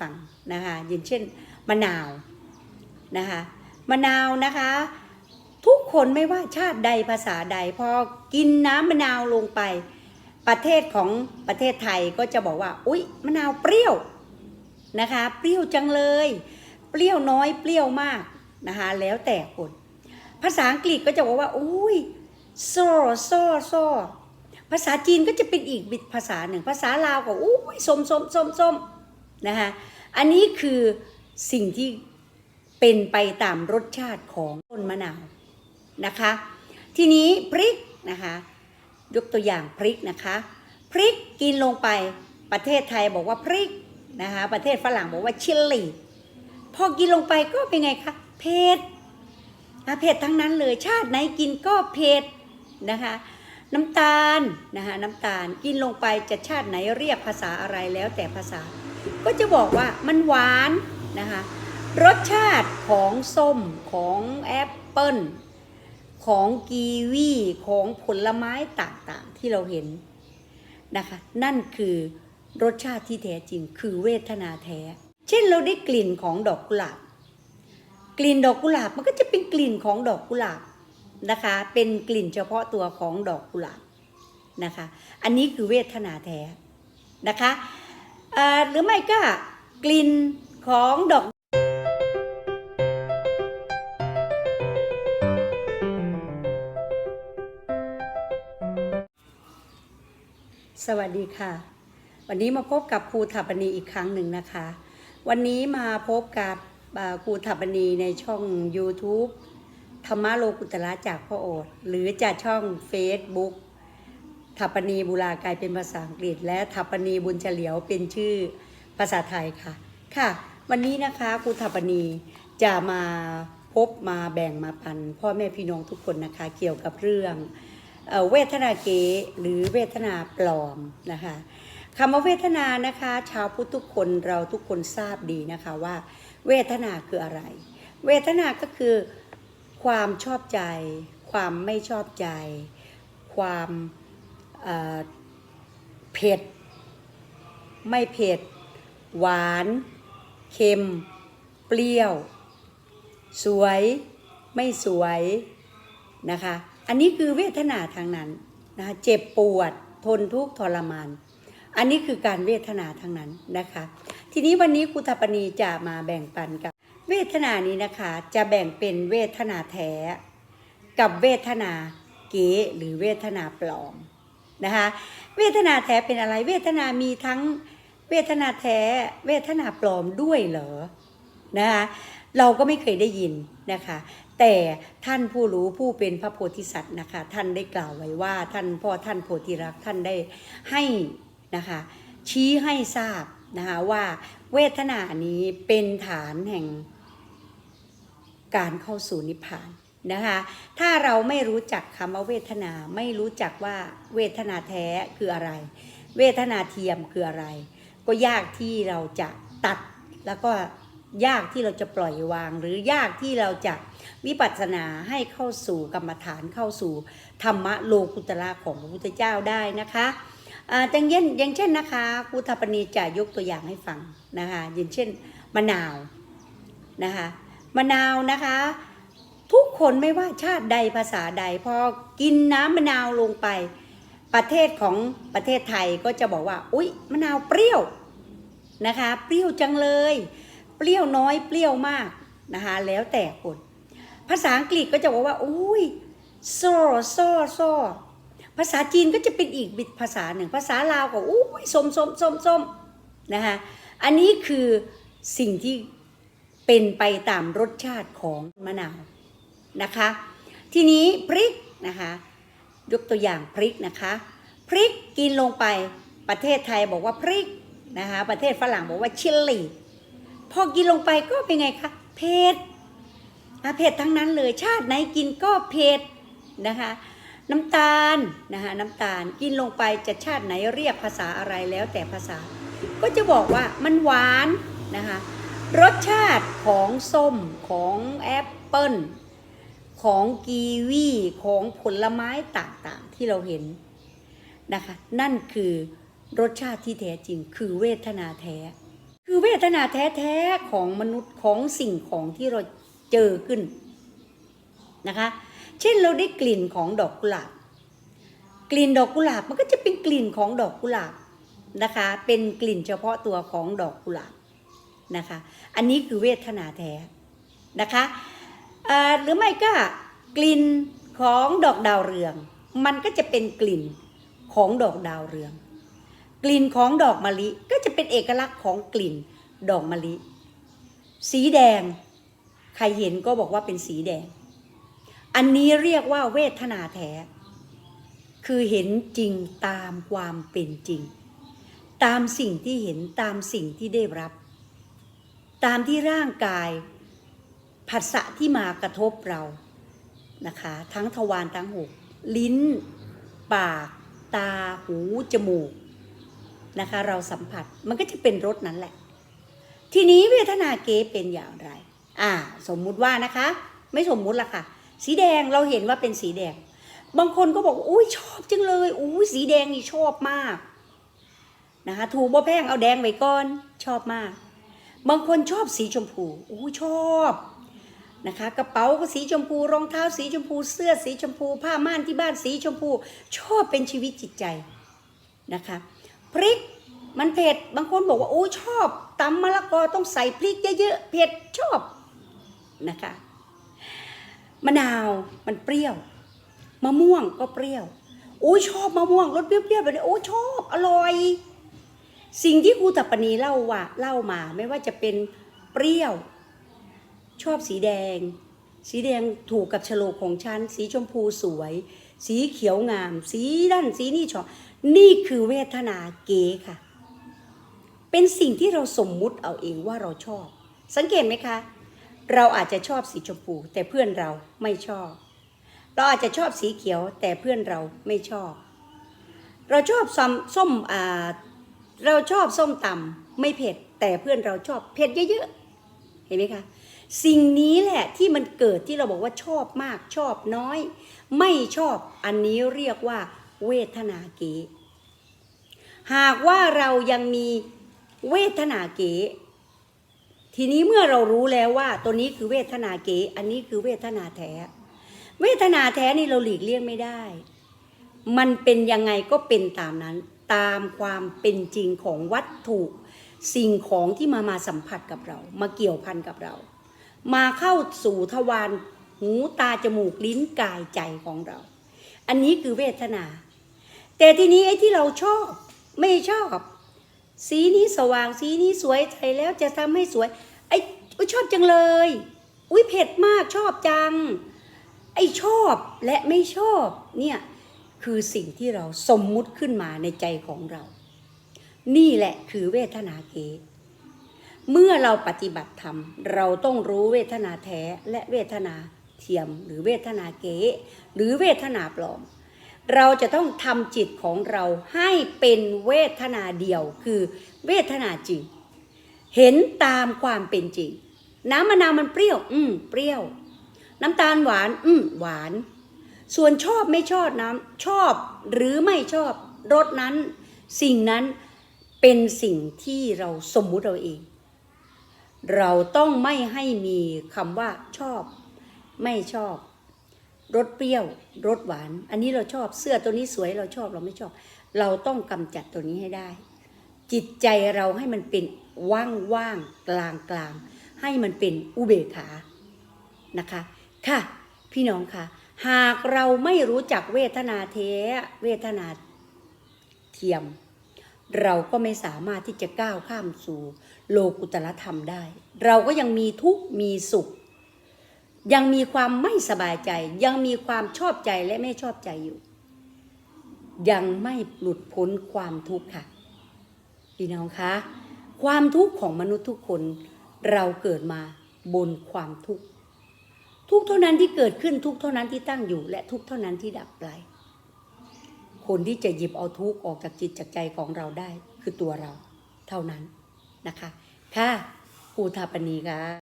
ฟังนะคะอย่างเช่นมะนาวนะคะมะนาวนะคะ ทุกคนไม่ว่าชาติใดภาษาใดพอกินน้ำมะนาวลงไป ประเทศของประเทศไทยก็จะบอกว่า อุ๊ยมะนาวเปรี้ยวนะคะเปรี้ยวจังเลย เปรี้ยวน้อยเปรี้ยวมากนะคะแล้วแต่คนภาษาอังกฤษก็จะบอกว่าอุ้ยโซ่โซ่โซ่ภาษาจีนก็จะเป็นอีกบิดภาษาหนึ่ง ภาษาลาวก็อุ้ยส้มส้มส้มส้ม นะคะอันนี้คือสิ่งที่เป็นไปตามรสชาติของต้นมะนาวนะคะ ทีนี้พริกนะคะยกตัวอย่างพริกนะคะพริกกินลงไปประเทศไทยบอกว่าพริกนะคะประเทศฝรั่งบอกว่าชิลลี่พอกินลงไปก็เป็นไงคะเผ็ดอะเผ็ดทั้งนั้นเลยชาติไหนกินก็เผ็ดนะคะน้ำตาลนะคะน้ำตาลกินลงไปจะชาติไหนเรียกภาษาอะไรแล้วแต่ภาษา ก็จะบอกว่ามันหวานนะคะรสชาติของส้มของแอปเปิ้ลของกีวีของผลไม้ต่างๆที่เราเห็นนะคะ นั่นคือรสชาติที่แท้จริงคือเวทนาแท้ เช่นเราได้กลิ่นของดอกกุหลาบ กลิ่นดอกกุหลาบมันก็จะเป็นกลิ่นของดอกกุหลาบนะคะ เป็นกลิ่นเฉพาะตัวของดอกกุหลาบนะคะ อันนี้คือเวทนาแท้นะคะ หรือไม่ก็กลิ่นของดอกสวัสดีค่ะ วันนี้มาพบกับครูถัปนีอีกครั้งหนึ่งนะคะ วันนี้มาพบกับครูถัปนีในช่อง YouTube ธรรมะโลกุตละจากพ่อโอษหรือจากช่อง Facebook ถัปนีบุรากลายเป็นภาษาอังกฤษ และถัปนีบุญเฉลียวเป็นชื่อภาษาไทยค่ะ ค่ะ วันนี้นะคะครูถัปนีจะมาพบมาแบ่งมาปัน พ่อแม่พี่น้องทุกคนนะคะ เกี่ยวกับเรื่องเอเวทนาเก๊หรือเวทนาปลอมนะคะคำว่าเวทนานะคะ ชาวพุทธทุกคนเราทุกคนทราบดีนะคะว่า เวทนาคืออะไร เวทนาก็คือ ความชอบใจ ความไม่ชอบใจ ความ เผ็ด ไม่เผ็ด หวาน เค็ม เปรี้ยว สวย ไม่สวยนะคะ อันนี้คือเวทนาทางนั้นนะคะเจ็บปวด ทนทุกข์ทรมาน อันนี้คือการเวทนาทางนั้นนะคะ ทีนี้วันนี้ครูธปนีจะมาแบ่งปันกับ เวทนานี้นะคะจะแบ่งเป็นเวทนาแท้ กับเวทนาเก๋หรือเวทนาปลอม นะคะเวทนาแท้เป็นอะไร เวทนามีทั้งเวทนาแท้เวทนาปลอมด้วยเหรอนะคะเราก็ไม่เคยได้ยินนะคะ แต่ท่านผู้รู้ผู้เป็นพระโพธิสัตว์นะคะ ท่านได้กล่าวไว้ว่าท่านพ่อท่านโพธิรักท่านได้ให้นะคะ ชี้ให้ทราบนะคะว่าเวทนานี้เป็นฐานแห่งการเข้าสู่นิพพาน นะคะ ถ้าเราไม่รู้จักคำว่าเวทนา ไม่รู้จักว่าเวทนาแท้คืออะไร เวทนาเทียมคืออะไร ก็ยากที่เราจะตัดแล้วก็ยากที่เราจะปล่อยวาง หรือยากที่เราจะวิปัสสนาให้เข้าสู่กรรมฐานเข้าสู่ธรรมะโลกุตระของพระพุทธเจ้าได้นะคะอ่างเย็นอย่างเช่นนะคะครูธปนีจะยกตัวอย่างให้ฟังนะคะอย่างเช่นมะนาวนะคะมะนาวนะคะ ทุกคนไม่ว่าชาติใดภาษาใด พอกินน้ำมะนาวลงไป ประเทศของประเทศไทยก็จะบอกว่า อุ๊ยมะนาวเปรี้ยวนะคะ เปรี้ยวจังเลย เปรี้ยวน้อยเปรี้ยวมากนะคะแล้วแต่คนภาษาอังกฤษก็จะบอกว่าอุ้ยโซ่โซ่โซ่ภาษาจีนก็จะเป็นอีกบิดภาษาหนึ่ง ภาษาลาวก็อุ้ยส้มส้มส้มส้มนะคะอันนี้คือสิ่งที่เป็นไปตามรสชาติของมะนาว นะคะ ทีนี้พริกนะคะ ยกตัวอย่างพริกนะคะ พริกกินลงไปประเทศไทยบอกว่าพริกนะคะ ประเทศฝรั่งบอกว่าชิลลี่พอกินลงไปก็เป็นไงคะเผ็ดอะเผ็ดทั้งนั้นเลยชาติไหนกินก็เผ็ดนะคะ น้ำตาลนะคะน้ำตาลกินลงไปจะชาติไหนเรียกภาษาอะไรแล้วแต่ภาษา ก็จะบอกว่ามันหวานนะคะรสชาติของส้มของแอปเปิ้ล ของกีวีของผลไม้ต่างๆที่เราเห็นนะคะ นั่นคือรสชาติที่แท้จริง คือเวทนาแท้ คือเวทนาแท้ๆของมนุษย์ของสิ่งของที่เราเจอขึ้นนะคะ เช่นเราได้กลิ่นของดอกกุหลาบกลิ่นดอกกุหลาบมันก็จะเป็นกลิ่นของดอกกุหลาบนะคะ เป็นกลิ่นเฉพาะตัวของดอกกุหลาบนะคะ อันนี้คือเวทนาแท้นะคะ หรือไม่ก็กลิ่นของดอกดาวเรือง มันก็จะเป็นกลิ่นของดอกดาวเรือง กลิ่นของดอกมะลิก็จะเป็นเอกลักษณ์ของกลิ่นดอกมะลิ สีแดง ใครเห็นก็บอกว่าเป็นสีแดง อันนี้เรียกว่าเวทนาแท้ คือเห็นจริงตามความเป็นจริง ตามสิ่งที่เห็นตามสิ่งที่ได้รับ ตามที่ร่างกาย ผัสสะที่มากระทบเรานะคะ ทั้งทวารทั้งหกลิ้น ปาก ตาหู จมูกนะคะ เราสัมผัสมันก็จะเป็นรสนั้นแหละ ทีนี้เวทนาเกเป็นอย่างไร อ่า สมมุติว่านะคะ ไม่สมมุติละค่ะ สีแดงเราเห็นว่าเป็นสีแดง บางคนก็บอกว่าอุ้ยชอบจังเลยอุ้ยสีแดงนี่ชอบมากนะคะถูบ่แพงเอาแดงไว้ก่อนชอบมาก บางคนชอบสีชมพูอู้ชอบ นะคะ กระเป๋าก็สีชมพูรองเท้าสีชมพู เสื้อสีชมพู ผ้าม่านที่บ้านสีชมพู ชอบเป็นชีวิตจิตใจนะคะ พริกมันเผ็ดบางคนบอกว่าโอ้ชอบตำมะละกอต้องใส่พริกเยอะๆเผ็ดชอบนะคะมะนาวมันเปรี้ยว มะม่วงก็เปรี้ยวโอ้ชอบมะม่วงรสเปรี้ยวๆแบบนี้โอ้ชอบอร่อย สิ่งที่ครูตัปปนีเล่าว่าเล่ามาไม่ว่าจะเป็นเปรี้ยว ชอบสีแดง สีแดงถูกกับฉลกของฉัน สีชมพูสวย สีเขียวงาม สีด้านสีนี่ชอบนี่คือเวทนาเก๋ค่ะ เป็นสิ่งที่เราสมมุติเอาเองว่าเราชอบ สังเกตไหมคะ เราอาจจะชอบสีชมพู แต่เพื่อนเราไม่ชอบ เราอาจจะชอบสีเขียว แต่เพื่อนเราไม่ชอบ เราชอบส้มส้มอ่าเราชอบส้มตำไม่เผ็ด แต่เพื่อนเราชอบเผ็ดเยอะๆ เห็นไหมคะ สิ่งนี้แหละที่มันเกิดที่เราบอกว่าชอบมากชอบน้อย ไม่ชอบอันนี้เรียกว่า เวทนาเกหากว่าเรายังมีเวทนาเกทีนี้เมื่อเรารู้แล้วว่าตัวนี้คือเวทนาเกอันนี้คือเวทนาแท้ เวทนาแท้นี่เราหลีกเลี่ยงไม่ได้ มันเป็นยังไงก็เป็นตามนั้น ตามความเป็นจริงของวัตถุ สิ่งของที่มามาสัมผัสกับเรา มาเกี่ยวพันกับเรา มาเข้าสู่ทวารหูตาจมูกลิ้นกายใจของเรา อันนี้คือเวทนา แต่ทีนี้ไอ้ที่เราชอบไม่ชอบ สีนี้สว่างสีนี้สวยใส่แล้วจะทำให้สวย ไอ้ชอบจังเลย อุ้ยเผ็ดมากชอบจัง ไอ้ชอบและไม่ชอบเนี่ยคือสิ่งที่เราสมมุติขึ้นมาในใจของเรา นี่แหละคือเวทนาเก เมื่อเราปฏิบัติธรรม เราต้องรู้เวทนาแท้และเวทนาเทียม หรือเวทนาเก๋หรือเวทนาปลอม เราจะต้องทำจิตของเราให้เป็นเวทนาเดียวคือเวทนาจริง เห็นตามความเป็นจริง น้ำมะนาวมันเปรี้ยว อืมเปรี้ยว น้ำตาลหวาน อืมหวาน ส่วนชอบไม่ชอบน้ำชอบหรือไม่ชอบรสนั้น สิ่งนั้นเป็นสิ่งที่เราสมมุติเราเอง เราต้องไม่ให้มีคำว่าชอบ ไม่ชอบรสเปรี้ยวรสหวาน อันนี้เราชอบเสื้อตัวนี้สวยเราชอบเราไม่ชอบ เราต้องกำจัดตัวนี้ให้ได้ จิตใจเราให้มันเป็นว่างว่างกลางกลางๆให้มันเป็นอุเบกขานะคะ ค่ะ พี่น้องค่ะ หากเราไม่รู้จักเวทนาเทเวทนาเทียม เราก็ไม่สามารถที่จะก้าวข้ามสู่โลกุตรธรรมได้ เราก็ยังมีทุกข์มีสุข ยังมีความไม่สบายใจ ยังมีความชอบใจและไม่ชอบใจอยู่ ยังไม่หลุดพ้นความทุกข์ค่ะพี่น้องคะ ความทุกข์ของมนุษย์ทุกคน เราเกิดมาบนความทุกข์ทุกเท่านั้นที่เกิดขึ้นทุกเท่านั้นที่ตั้งอยู่ และทุกเท่านั้นที่ดับไป คนที่จะหยิบเอาทุกข์ออกจากจิตจากใจของเราได้ คือตัวเราเท่านั้นนะคะ ค่ะครูทาปณีค่ะ